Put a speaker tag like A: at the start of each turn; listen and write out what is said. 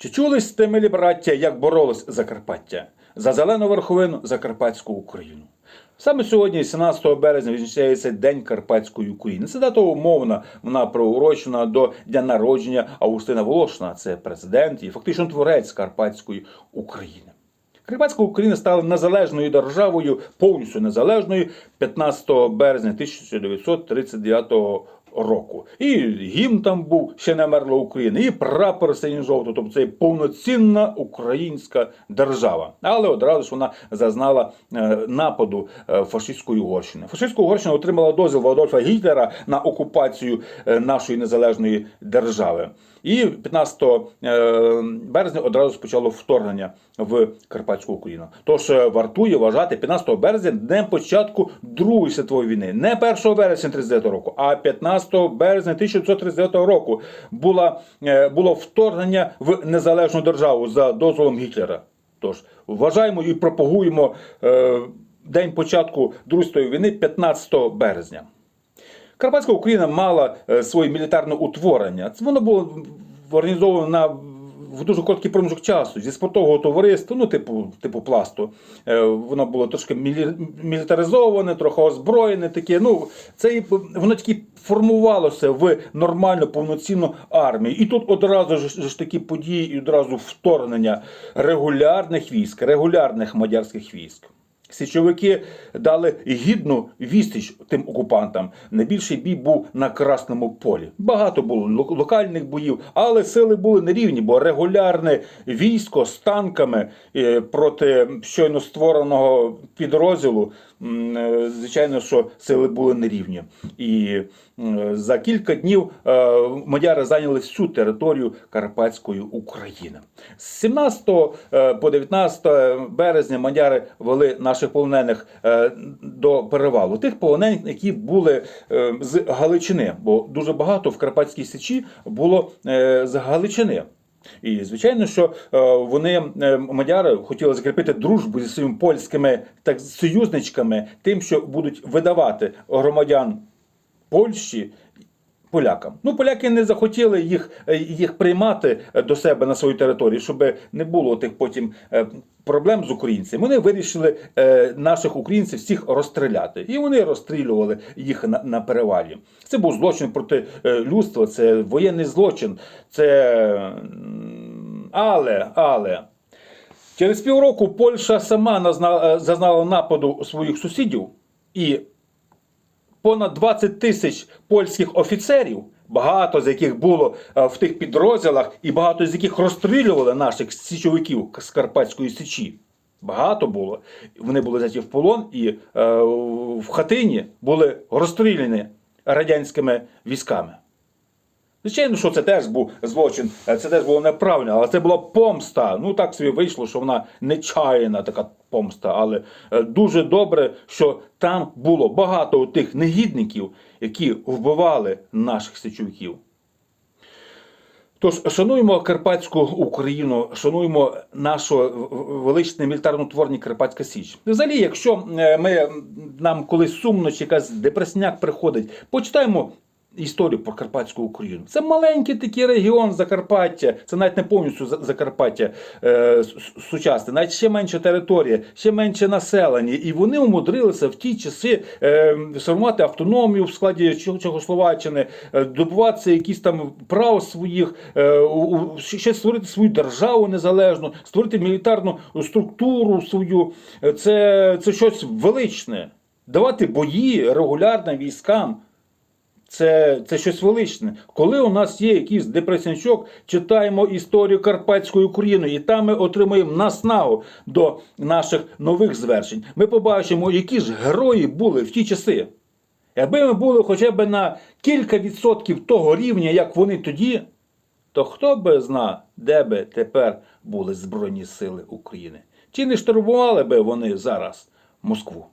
A: Чи чулись ти, милі браття, як боролось Закарпаття за зелену верховину Закарпатську Україну? Саме сьогодні, 17 березня, відзначається День Карпатської України. Це дата умовна, вона приурочена до дня народження Августина Волошина. Це президент і фактично творець Карпатської України. Карпатська Україна стала незалежною державою, повністю незалежною 15 березня 1939 року. І гімн там був ще не мерла Україна, і прапор синьо-жовтий, тобто це повноцінна українська держава. Але одразу ж вона зазнала е, нападу е, фашистської Угорщини. Фашистська Угорщина отримала дозвіл Адольфа Гітлера на окупацію е, нашої незалежної держави. І 15 е, березня одразу ж почало вторгнення в Карпатську Україну. Тож вартує вважати 15 березня днем початку Другої світової війни, не 1 вересня 39 року, а 15 березня 1939 року була, е, було вторгнення в незалежну державу за дозволом Гітлера. Тож вважаємо і пропагуємо е, день початку Другої війни 15 березня. Карпатська Україна мала е, своє мілітарне утворення. Воно було організовано на в дуже короткий проміжок часу зі спортового товариства, ну типу, типу пласту. Е, Воно було трошки мілітаризоване, трохи озброєне. Таке. Ну, це воно тільки формувалося в нормальну повноцінну армію. І тут одразу ж, ж такі події, і одразу вторгнення регулярних військ, регулярних мадярських військ. Січовики дали гідну відсіч тим окупантам. Найбільший бій був на Красному полі. Багато було локальних боїв, але сили були нерівні, бо регулярне військо з танками е, проти щойно створеного підрозділу. е, Звичайно, що сили були нерівні. І за кілька днів е, мадяри зайняли всю територію Карпатської України. З 17 е, по 19 березня мадяри вели наших полонених е, до перевалу. Тих полонених, які були е, з Галичини, бо дуже багато в Карпатській Січі було е, з Галичини. І звичайно, що вони мадяри хотіли закріпити дружбу зі своїми польськими так союзничками, тим, що будуть видавати громадян Польщі полякам. Ну, поляки не захотіли їх, е, їх приймати е, до себе на свою територію, щоб не було тих потім е, проблем з українцями. Вони вирішили наших українців всіх розстріляти. І вони розстрілювали їх на, на перевалі. Це був злочин проти людства, це воєнний злочин. Це але, але. Через півроку Польща сама зазнала нападу своїх сусідів і понад 20 тисяч польських офіцерів, багато з яких було е, в тих підрозділах, і багато з яких розстрілювали наших січовиків з Карпатської Січі. Багато було. Вони були взяті в полон і е, в хатині були розстріляні радянськими військами. Звичайно, що це теж був злочин, е, це теж було неправильно, але це була помста. Ну так собі вийшло, що вона нечаянна така помста. Але е, дуже добре, що там було багато тих негідників, які вбивали наших січовиків. Тож шануємо Карпатську Україну, шануємо нашу в- в- величне мілітарну творні Карпатська Січ. Взагалі, якщо е, ми нам колись сумно чи якась депресняк приходить, почитаємо. Історію про Карпатську Україну. Це маленький такий регіон Закарпаття, це навіть не повністю Закарпаття е, сучасне, навіть ще менша територія, ще менше населення. І вони умудрилися в ті часи е, сформувати автономію в складі Чехословаччини, е, добуватися якісь там прав своїх, е, у- ще створити свою державу незалежну, створити мілітарну структуру свою. Е, Це, це щось величне. Давати бої регулярно військам. Це, це щось величне. Коли у нас є якийсь депресінчок, читаємо історію Карпатської України, і там ми отримуємо наснагу до наших нових звершень. Ми побачимо, які ж герої були в ті часи. Якби ми були хоча б на кілька відсотків того рівня, як вони тоді, то хто би зна, де би тепер були Збройні Сили України? Чи не штурмували би вони зараз Москву?